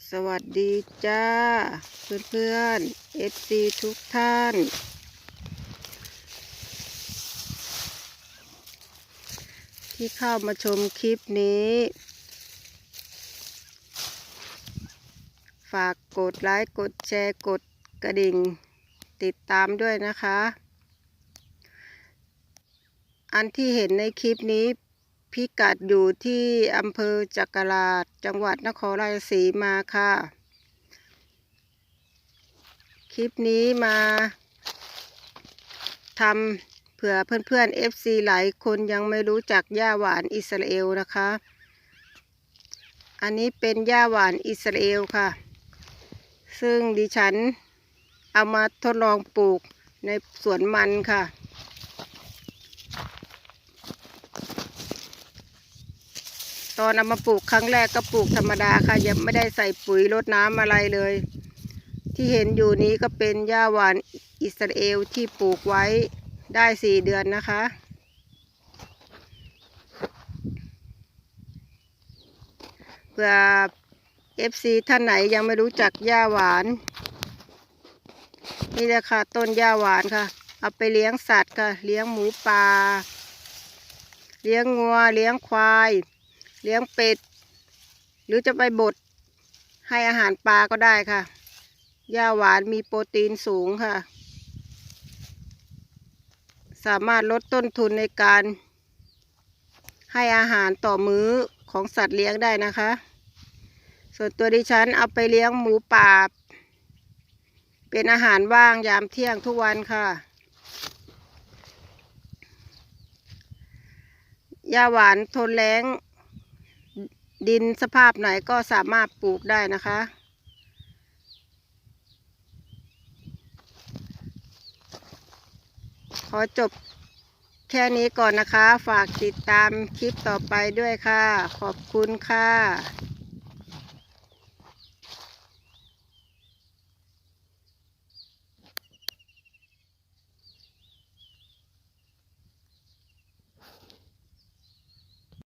สวัสดีจ้า เพื่อนเพื่อนเอฟซีทุกท่าน ที่เข้ามาชมคลิปนี้ ฝากกดไลค์ กดแชร์ กดกระดิ่ง ติดตามด้วยนะคะ อันที่เห็นในคลิปนี้ พิกัดอยู่ที่อำเภอจักราชจังหวัดนครราชสีมาค่ะ คลิปนี้มาทำเผื่อเพื่อนๆ FC หลายคนยังไม่รู้จักย่าหวานอิสราเอลนะคะ อันนี้เป็นย่าหวานอิสราเอลค่ะ ซึ่งดิฉันเอามาทดลองปลูกในสวนมันค่ะ ตอนเอามาปลูกครั้งแรกก็ปลูกธรรมดาค่ะ ยังไม่ได้ใส่ปุ๋ยรดน้ำอะไรเลย ที่เห็นอยู่นี้ก็เป็นหญ้าหวานอิสราเอลที่ปลูกไว้ได้สี่เดือนนะคะ เพื่อ FC ท่านไหนยังไม่รู้จักหญ้าหวาน นี่แหละค่ะต้นหญ้าหวานค่ะ เอาไปเลี้ยงสัตว์ค่ะ เลี้ยงหมูป่า เลี้ยงงัว เลี้ยงควาย เลี้ยงเป็ด หรือจะไปบดให้อาหารปลาก็ได้ค่ะ หญ้าหวานมีโปรตีนสูงค่ะ สามารถลดต้นทุนในการให้อาหารต่อมื้อของสัตว์เลี้ยงได้นะคะ ส่วนตัวดิฉันเอาไปเลี้ยงหมูป่า เป็นอาหารว่างยามเที่ยงทุกวันค่ะหญ้าหวานทนแล้ง ดินสภาพไหนก็สามารถปลูกได้นะคะ ขอจบแค่นี้ก่อนนะคะ ฝากติดตามคลิปต่อไปด้วยค่ะ ขอบคุณค่ะ